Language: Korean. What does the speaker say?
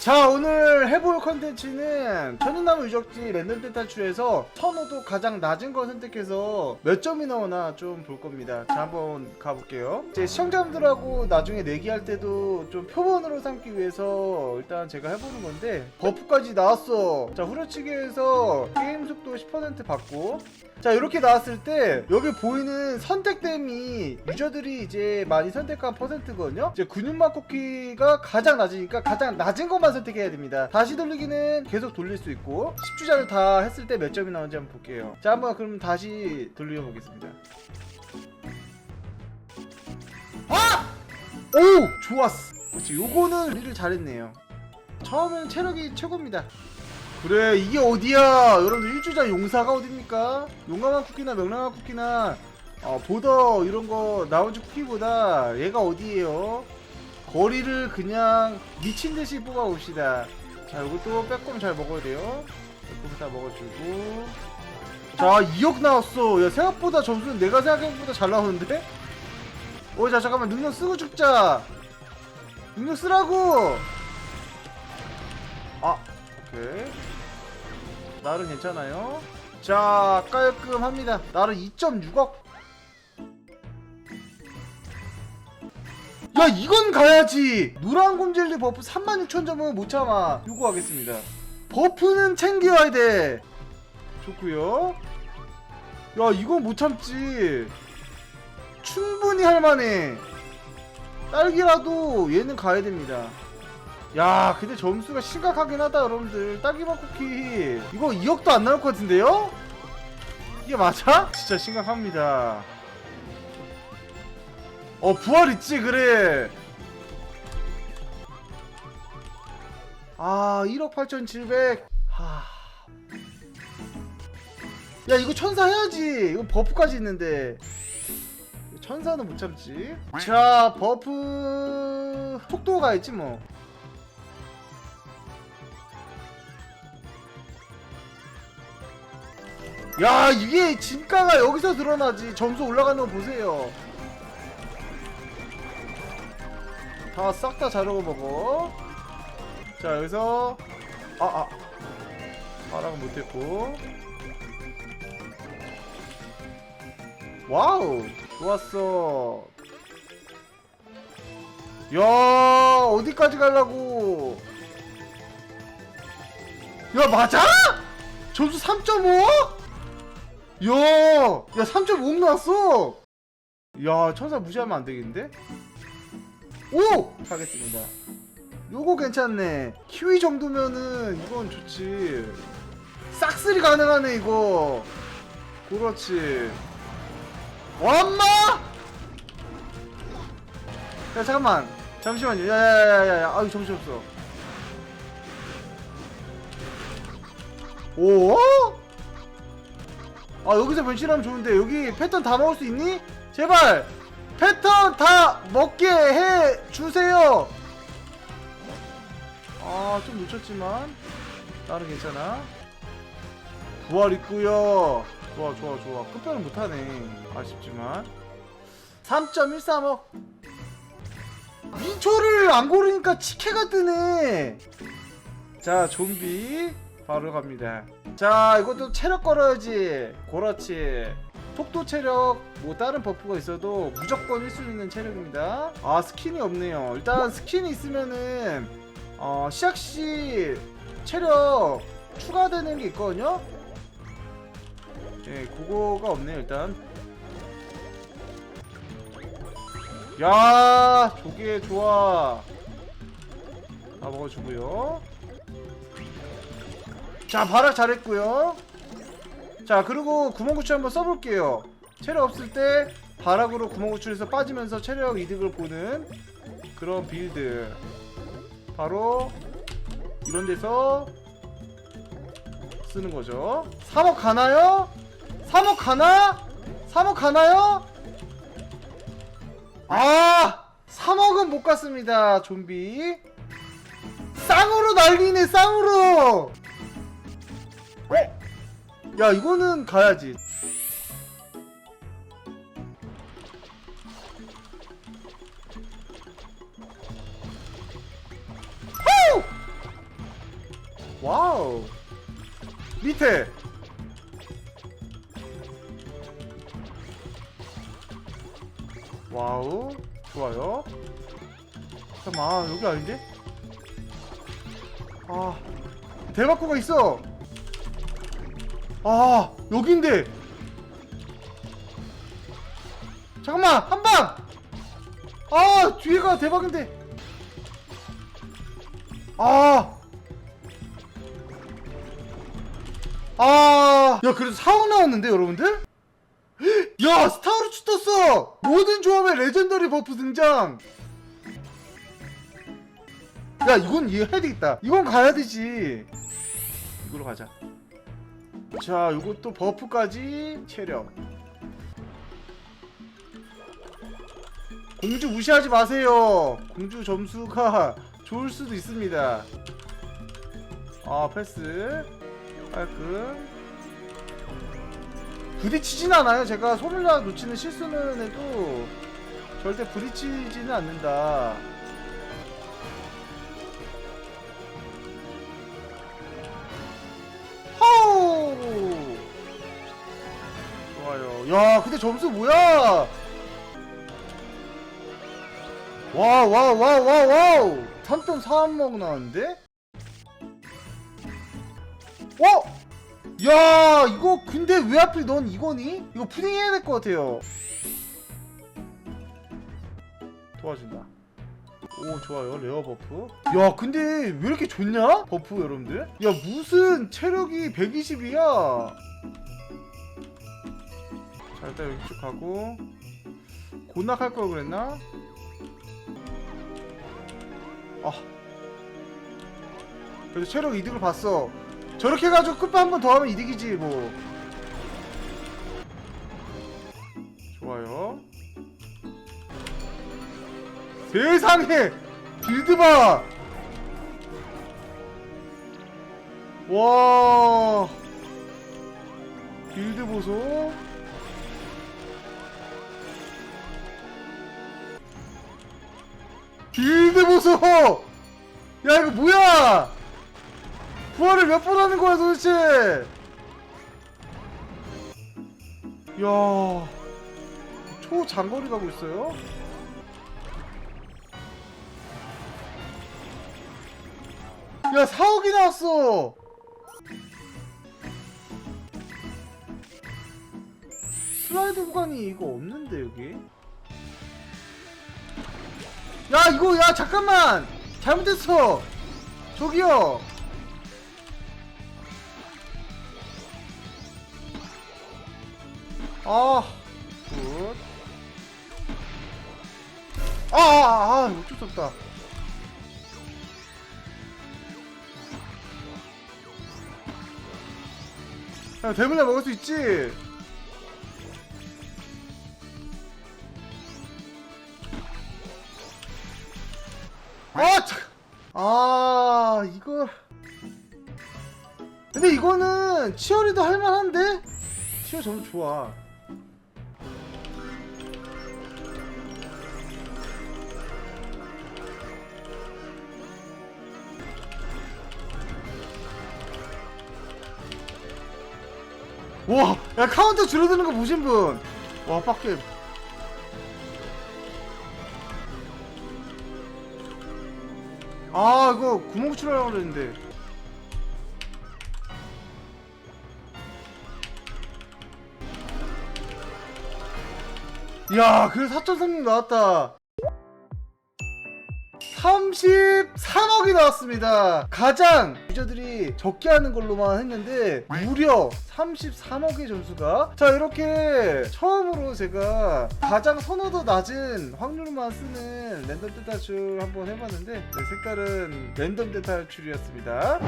자 오늘 해볼 컨텐츠는 천연나무 유적지 랜덤 탈출에서 선호도 가장 낮은 거 선택해서 몇 점이 나오나 좀 볼 겁니다. 자 한번 가볼게요. 이제 시청자분들하고 나중에 내기할 때도 좀 표본으로 삼기 위해서 일단 제가 해보는 건데 버프까지 나왔어. 자 후려치기에서 게임 속도 10% 받고. 자 이렇게 나왔을 때 여기 보이는 선택됨이 유저들이 이제 많이 선택한 퍼센트거든요. 이제 근육막 쿠키가 가장 낮으니까 가장 낮은 것만 선택해야 됩니다. 다시 돌리기는 계속 돌릴 수 있고 10주자를 다 했을 때 몇 점이 나오는지 한번 볼게요. 자 한번 그럼 다시 돌려 보겠습니다. 아! 오! 좋았어. 그렇지 요거는 리를 잘했네요. 처음에는 체력이 최고입니다. 그래 이게 어디야? 여러분들 일주자 용사가 어딥니까? 용감한 쿠키나 명랑한 쿠키나 어, 보더 이런 거 나온지 쿠키보다 얘가 어디에요 거리를 그냥 미친 듯이 뽑아 옵시다. 자 이것도 빼꼼 잘 먹어야 돼요. 빼꼼 다 먹어주고. 자 2억 나왔어. 야 생각보다 점수는 내가 생각한 것보다 잘 나오는데? 어자 잠깐만. 능력 쓰고 죽자. 능력 쓰라고! 아 오케이. 나름 괜찮아요. 자 깔끔합니다. 나름 2.6억 야 이건 가야지. 노란 곰젤리 버프 36,000점은 못 참아. 요구하겠습니다. 버프는 챙겨야 돼. 좋구요. 야 이건 못 참지. 충분히 할만해. 딸기라도 얘는 가야 됩니다. 야 근데 점수가 심각하긴 하다 여러분들. 딸기맛 쿠키. 이거 2억도 안 나올 것 같은데요? 이게 맞아? 진짜 심각합니다 어 부활 있지 그래. 아 1억 8,700 하... 야 이거 천사 해야지. 이거 버프까지 있는데. 천사는 못 참지. 자 버프. 속도가 있지 뭐. 야 이게 진가가 여기서 드러나지. 점수 올라가는 거 보세요 다싹다 자르고 먹어 자 여기서 아 아 파랑 못했고 와우 좋았어 야 어디까지 가려고 야 맞아? 점수 3.5? 야, 야 3.5 나왔어. 야 천사 무시하면 안 되겠는데? 오, 하겠습니다. 요거 괜찮네. 키위 정도면은 이건 좋지. 싹쓸이 가능하네 이거. 그렇지. 엄마! 야 잠깐만. 잠시만요. 야야야야야. 아유 정신 없어. 오? 아 여기서 변신하면 좋은데 여기 패턴 다 먹을 수 있니? 제발 패턴 다 먹게 해 주세요. 아좀 놓쳤지만 나는 괜찮아. 부활 있고요. 좋아 좋아 좋아 끝변은 못하네. 아쉽지만 3.135 민초를 안 고르니까 치케가 뜨네. 자 좀비 바로 갑니다. 자 이것도 체력 걸어야지 그렇지 속도 체력 뭐 다른 버프가 있어도 무조건 1수 있는 체력입니다. 아 스킨이 없네요. 일단 스킨이 있으면은 어 시작시 체력 추가되는 게 있거든요? 예 그거가 없네요 일단. 야 조개 좋아. 다 먹어주고요. 자 발악 잘했고요 자 그리고 구멍구출 한번 써볼게요 체력 없을 때 발악으로 구멍구출에서 빠지면서 체력 이득을 보는 그런 빌드 바로 이런 데서 쓰는 거죠 3억 가나요? 3억 가나? 3억 가나요? 아 3억은 못 갔습니다 좀비 쌍으로 날리네 쌍으로 어? 야 이거는 가야지. 후! 와우. 밑에. 와우. 좋아요. 잠깐만 아, 여기 아닌데? 아 대박구가 있어 아 여긴데 잠깐만 한방 아 뒤에가 대박인데 아 아, 야, 그래도 4억 나왔는데, 여러분들? 야, 스타우르츠 떴어! 모든 조합의 레전더리 버프 등장! 야, 이건 이해해야 되겠다. 이건 가야 되지. 이걸로 가자. 자, 요것도 버프까지 체력. 공주 무시하지 마세요. 공주 점수가 좋을 수도 있습니다. 아, 패스. 깔끔. 부딪히진 않아요. 제가 소밀라 놓치는 실수는 해도 절대 부딪히지는 않는다. 야, 근데 점수 뭐야? 와, 와, 와, 와, 와우! 3.4억 나왔는데? 어? 야 이거 근데 왜 하필 넌 이거니? 이거 푸딩 해야 될 것 같아요 도와준다 오 좋아요 레어 버프 야 근데 왜 이렇게 좋냐? 버프 여러분들 야 무슨 체력이 120이야 자 일단 여기 쭉 가고 곤낙할 걸 그랬나? 아. 그래도 체력 이득을 봤어. 저렇게 해가지고 끝판 한번 더 하면 이득이지 뭐. 좋아요. 세상에! 빌드 봐 와, 빌드 보소. 빌드 보소. 야 이거 뭐야? 부활을 몇 번 하는 거야 도대체? 야, 초장거리 가고 있어요? 야 4억이 나왔어. 슬라이드 구간이 이거 없는데 여기? 야 이거 야 잠깐만 잘못했어. 저기요. 아, 굿. 아, 아, 아, 어쩔 수 없다. 야, 대물량 먹을 수 있지? 이거는 치어리도 할만한데? 치어 점수 좋아. 와, 야 카운터 줄어드는 거 보신 분? 와, 빡겜. 아, 이거 구멍 출하려고 그랬는데. 야, 그래 4.3님 나왔다. 33억이 나왔습니다. 가장 유저들이 적게 하는 걸로만 했는데 무려 33억의 점수가 자 이렇게 처음으로 제가 가장 선호도 낮은 확률만 쓰는 랜덤 대탈출 한번 해봤는데 네, 색다른 랜덤 대탈출이었습니다.